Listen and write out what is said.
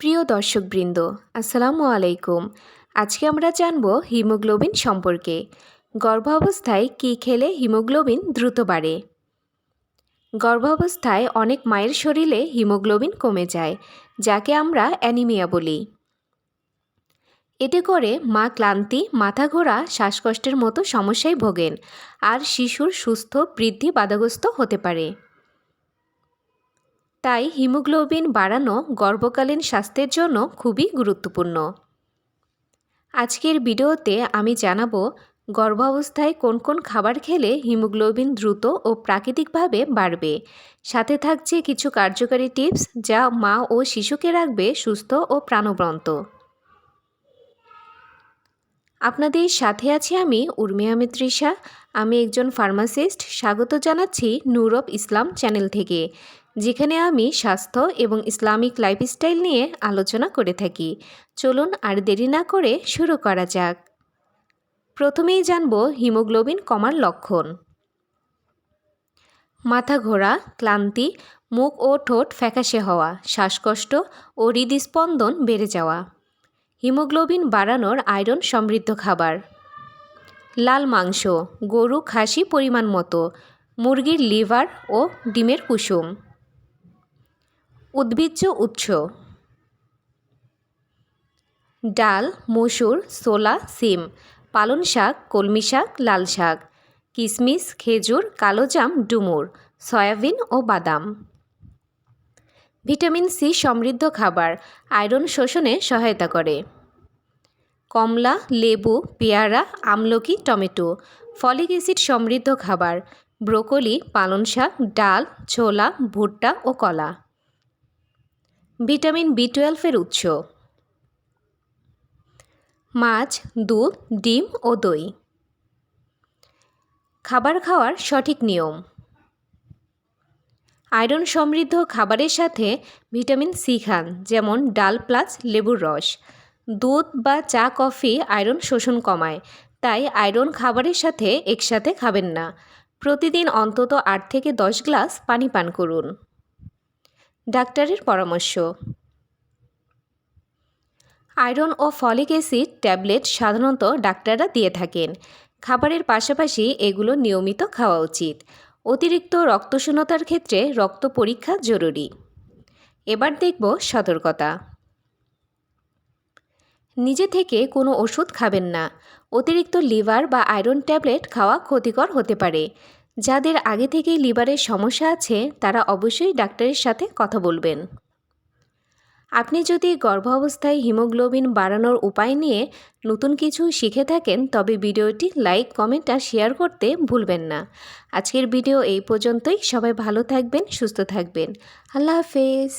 প্রিয় দর্শকবৃন্দ, আসসালামু আলাইকুম। আজকে আমরা জানব হিমোগ্লোবিন সম্পর্কে। গর্ভাবস্থায় কী খেলে হিমোগ্লোবিন দ্রুত বাড়ে? গর্ভাবস্থায় অনেক মায়ের শরীরে হিমোগ্লোবিন কমে যায়, যাকে আমরা অ্যানিমিয়া বলি। এতে করে মা ক্লান্তি, মাথা ঘোরা, শ্বাসকষ্টের মতো সমস্যায় ভোগেন, আর শিশুর সুস্থ, বৃদ্ধি বাধাগ্রস্ত হতে পারে। তাই হিমোগ্লোবিন বাড়ানো গর্ভকালীন স্বাস্থ্যের জন্য খুবই গুরুত্বপূর্ণ। আজকের ভিডিওতে আমি জানাব গর্ভাবস্থায় কোন কোন খাবার খেলে হিমোগ্লোবিন দ্রুত ও প্রাকৃতিকভাবে বাড়বে। সাথে থাকছে কিছু কার্যকারী টিপস যা মা ও শিশুকে রাখবে সুস্থ ও প্রাণবন্ত। আপনাদের সাথে আছি আমি উর্মি আহমেদ তৃষা আমি একজন ফার্মাসিস্ট। স্বাগত জানাচ্ছি নূরব ইসলাম চ্যানেল থেকে। যেখানে আমি স্বাস্থ্য এবং ইসলামিক লাইফস্টাইল নিয়ে আলোচনা করে থাকি। চলুন আর দেরি না করে শুরু করা যাক। প্রথমেই জানব হিমোগ্লোবিন কমার লক্ষণ। মাথা ঘোরা, ক্লান্তি, মুখ ও ঠোঁট ফ্যাকাশে হওয়া, শ্বাসকষ্ট ও হৃদস্পন্দন বেড়ে যাওয়া। হিমোগ্লোবিন বাড়ানোর আয়রন সমৃদ্ধ খাবার। লাল মাংস, গরু, খাসি পরিমাণ মতো, মুরগির লিভার ও ডিমের কুসুম। উদ্ভিজ্জ উৎস। ডাল, মসুর সোলা সিম পালন শাক, কলমি শাক, লাল শাক কিশমিশ খেজুর কালোজাম ডুমুর, সয়াবিন ও বাদাম। ভিটামিন সি সমৃদ্ধ খাবার, আয়রন শোষণে সহায়তা করে। কমলা, লেবু, পেয়ারা, আমলকি, টমেটো, ফলিক অ্যাসিড সমৃদ্ধ খাবার, ব্রোকলি পালন শাক, ডাল, ছোলা, ভুট্টা ও কলা। ভিটামিন বি টুয়েলভের উৎস। মাছ, দুধ, ডিম ও দই। খাবার খাওয়ার সঠিক নিয়ম। আয়রন সমৃদ্ধ খাবারের সাথে ভিটামিন সি খান, যেমন ডাল প্লাস লেবুর রস। দুধ বা চা, কফি আয়রন শোষণ কমায়, তাই আয়রন খাবারের সাথে একসাথে খাবেন না। প্রতিদিন অন্তত আট থেকে দশ গ্লাস পানি পান করুন। ডাক্তারের পরামর্শ। আয়রন ও ফলিক অ্যাসিড ট্যাবলেট সাধারণত ডাক্তাররা দিয়ে থাকেন। খাবারের পাশাপাশি এগুলো নিয়মিত খাওয়া উচিত। অতিরিক্ত রক্তশূন্যতার ক্ষেত্রে রক্ত পরীক্ষা জরুরি। এবার দেখব সতর্কতা। নিজে থেকে কোনো ওষুধ খাবেন না। অতিরিক্ত লিভার বা আয়রন ট্যাবলেট খাওয়া ক্ষতিকর হতে পারে। যাদের আগে থেকেই লিভারের সমস্যা আছে, তারা অবশ্যই ডাক্তারের সাথে কথা বলবেন। আপনি যদি গর্ভাবস্থায় হিমোগ্লোবিন বাড়ানোর উপায় নিয়ে নতুন কিছু শিখে থাকেন, তবে ভিডিওটি লাইক, কমেন্ট আর শেয়ার করতে ভুলবেন না। আজকের ভিডিও এই পর্যন্তই। সবাই ভালো থাকবেন, সুস্থ থাকবেন। আল্লাহ হাফেজ।